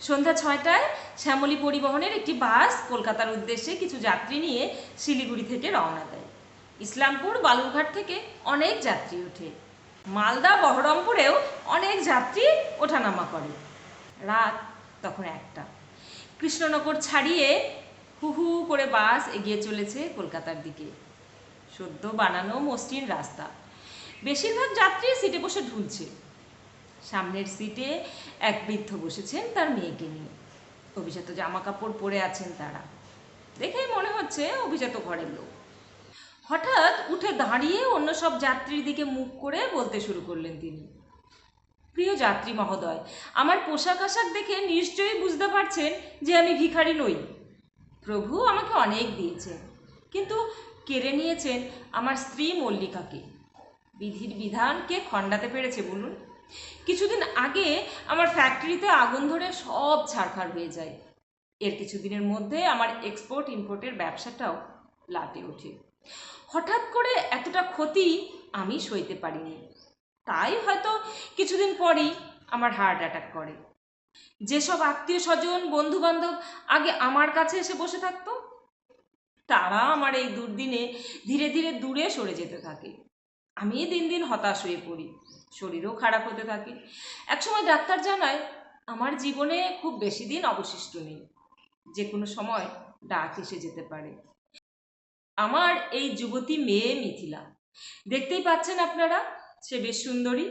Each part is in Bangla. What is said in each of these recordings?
সন্ধ্যা ছয়টায় শ্যামলী পরিবহনের একটি বাস কলকাতার উদ্দেশ্যে কিছু যাত্রী নিয়ে শিলিগুড়ি থেকে রওনা দেয়। ইসলামপুর বালুরঘাট থেকে অনেক যাত্রী ওঠে। মালদা বহরমপুরেও অনেক যাত্রী ওঠানামা করে। রাত তখন একটা। কৃষ্ণনগর ছাড়িয়ে হু হু করে বাস এগিয়ে চলেছে কলকাতার দিকে। সদ্য বানানো মসৃণ রাস্তা। বেশিরভাগ যাত্রী সিটে বসে ঢুলছে। সামনের সিটে এক বৃদ্ধ বসেছেন তার মেয়েকে নিয়ে। অভিজাত জামা কাপড় পরে আছেন তারা। দেখেই মনে হচ্ছে অভিজাত ঘরের লোক। হঠাৎ উঠে দাঁড়িয়ে অন্য সব যাত্রীর দিকে মুখ করে বলতে শুরু করলেন তিনি। প্রিয় যাত্রী মহোদয়, আমার পোশাক আশাক দেখে নিশ্চয়ই বুঝতে পারছেন যে আমি ভিখারি নই। প্রভু আমাকে অনেক দিয়েছে কিন্তু কেড়ে নিয়েছেন আমার স্ত্রী মল্লিকাকে। বিধির বিধান কে খণ্ডাতে পেরেছে বলুন? কিছুদিন আগে আমার ফ্যাক্টরিতে আগুন ধরে সব ছাড়খাড় হয়ে যায়। এর কিছুদিনের মধ্যে আমার এক্সপোর্ট ইম্পোর্টের ব্যবসাটাও লাটে ওঠে। হঠাৎ করে এতটা ক্ষতি আমি সইতে পারিনি। তাই হয়তো কিছুদিন পরেই আমার হার্ট অ্যাটাক করে। যেসব আত্মীয় স্বজন বন্ধু বান্ধব আগে আমার কাছে এসে বসে থাকতো, তারা আমার এই দুর্দিনে ধীরে ধীরে দূরে সরে যেতে থাকে। আমি দিন দিন হতাশ হয়ে পড়ি। শরীরও খারাপ হতে থাকে। একসময় ডাক্তার জানায়, আমার জীবনে খুব বেশি দিন অবশিষ্ট নেই। যে কোনো সময় ডাক এসে যেতে পারে। আমার এই যুবতী মেয়ে মিথিলা। দেখতেই পাচ্ছেন আপনারা, সে বেশ সুন্দরী।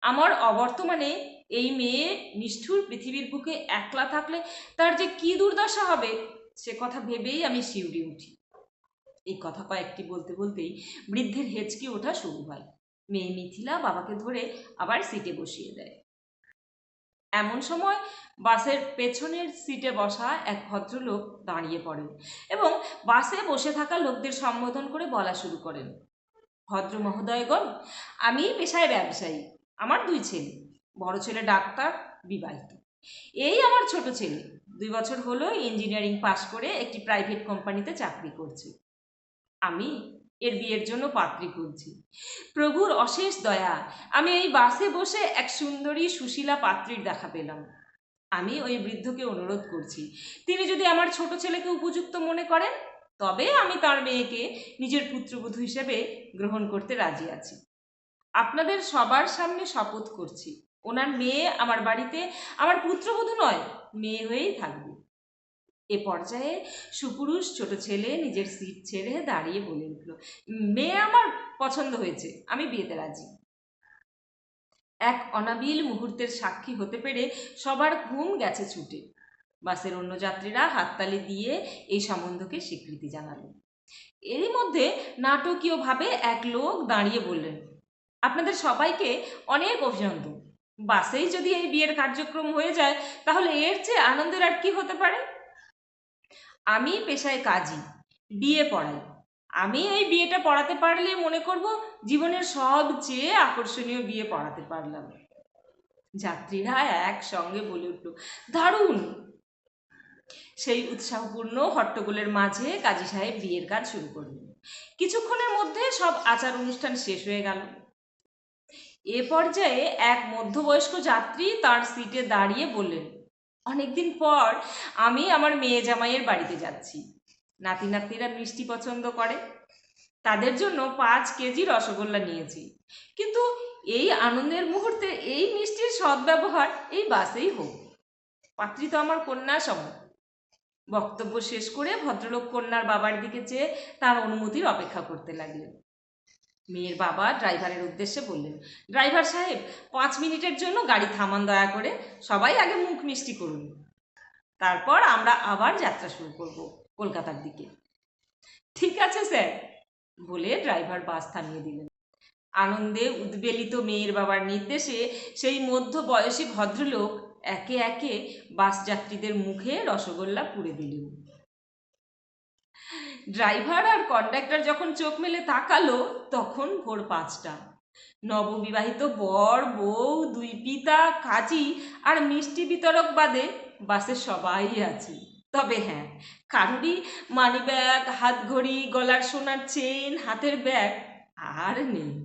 আমার অবর্তমানে এই মেয়ে নিষ্ঠুর পৃথিবীর বুকে একলা থাকলে তার যে কি দুর্দশা হবে, সে কথা ভেবেই আমি শিউরে উঠি। এই কথা কয়েকটি বলতে বলতেই বৃদ্ধের হেঁচকি ওঠা শুরু হয়। মেয়ে মিথিলা বাবাকে ধরে আবার সিটে বসিয়ে দেয়। এমন সময় বাসের পেছনের সিটে বসা এক ভদ্রলোক দাঁড়িয়ে পড়েন এবং বাসে বসে থাকা লোকদের সম্বোধন করে বলা শুরু করেন, ভদ্র মহোদয়গণ, আমি পেশায় ব্যবসায়ী, আমার দুই ছেলে, বড় ছেলে ডাক্তার, বিবাহিত। এই আমার ছোট ছেলে, দুই বছর হলো ইঞ্জিনিয়ারিং পাশ করে একটি প্রাইভেট কোম্পানিতে চাকরি করছে। আমি এর বিয়ের জন্য পাত্রী খুঁজছি। প্রভুর অশেষ দয়া, আমি এই বাসে বসে এক সুন্দরী সুশীলা পাত্রীর দেখা পেলাম। আমি ওই বৃদ্ধকে অনুরোধ করছি, তিনি যদি আমার ছোট ছেলেকে উপযুক্ত মনে করেন, তবে আমি তার মেয়েকে নিজের পুত্রবধূ হিসেবে গ্রহণ করতে রাজি আছি। আপনাদের সবার সামনে শপথ করছি, ওনার মেয়ে আমার বাড়িতে আমার পুত্রবধূ নয়, মেয়ে হয়েই থাকবে। এ পর্যায়ে সুপুরুষ ছোট ছেলে নিজের সিট ছেড়ে দাঁড়িয়ে বলে উঠল, মেয়ে আমার পছন্দ হয়েছে, আমি বিয়েতে রাজি। এক অনাবিল মুহূর্তের সাক্ষী হতে পেরে সবার ঘুম গেছে ছুটে। বাসের অন্য যাত্রীরা হাততালি দিয়ে এই সম্বন্ধকে স্বীকৃতি জানালো এরই মধ্যে নাটকীয়ভাবে এক লোক দাঁড়িয়ে বললেন, আপনাদের সবাইকে অনেক অভিনন্দন। বাসেই যদি এই বিয়ের কার্যক্রম হয়ে যায়, তাহলে এর চেয়ে আনন্দের আর কি হতে পারে? আমি পেশায় কাজী, বিয়ে পড়াই আমি এই বিয়েটা পড়াতে পারলে মনে করব জীবনের সবচেয়ে আকর্ষণীয় বিয়ে পড়াতে পারলাম। যাত্রীরা একসঙ্গে বলে উঠল, দারুণ! সেই উৎসাহপূর্ণ হট্টগোলের মাঝে কাজী সাহেব বিয়ের কাজ শুরু করলেন। কিছুক্ষণের মধ্যে সব আচার অনুষ্ঠান শেষ হয়ে গেল। এ পর্যায়ে এক মধ্যবয়স্ক যাত্রী তার সিটে দাঁড়িয়ে বললেন অনেকদিন পর আমি আমার মেয়ে জামাইয়ের বাড়িতে যাচ্ছি। নাতি নাতনিরা মিষ্টি পছন্দ করে। তাদের জন্য পাঁচ কেজি রসগোল্লা নিয়েছি। কিন্তু এই আনন্দের মুহূর্তে এই মিষ্টির সদ্ব্যবহার এই বাসেই হোক। পাত্রী তো আমার কন্যা সম। বক্তব্য শেষ করে ভদ্রলোক কন্যার বাবার দিকে চেয়ে তার অনুমতির অপেক্ষা করতে লাগলেন। মেয়ের বাবা ড্রাইভারের উদ্দেশ্যে বললেন, ড্রাইভার সাহেব, পাঁচ মিনিটের জন্য গাড়ি থামান দয়া করে সবাই আগে মুখ মিষ্টি করুন। তারপর আমরা আবার যাত্রা শুরু করব কলকাতার দিকে। ঠিক আছে স্যার, বলে ড্রাইভার বাস থামিয়ে দিলেন। আনন্দে উদ্বেলিত মেয়ের বাবার নির্দেশে সেই মধ্য বয়সী ভদ্রলোক একে একে বাস যাত্রীদের মুখে রসগোল্লা পুড়ে দিলেন। ড্রাইভার আর কন্ডাক্টর যখন চোখ মেলে তাকালো, তখন ভোর পাঁচটা। নববিবাহিত বর, বউ, দুই পিতা কাজী আর মিষ্টি বিতরক বাদে বাসে সবাই আছে। তবে হ্যাঁ কারুরই মানি ব্যাগ হাত ঘড়ি গলার সোনার চেন হাতের ব্যাগ আর নেই।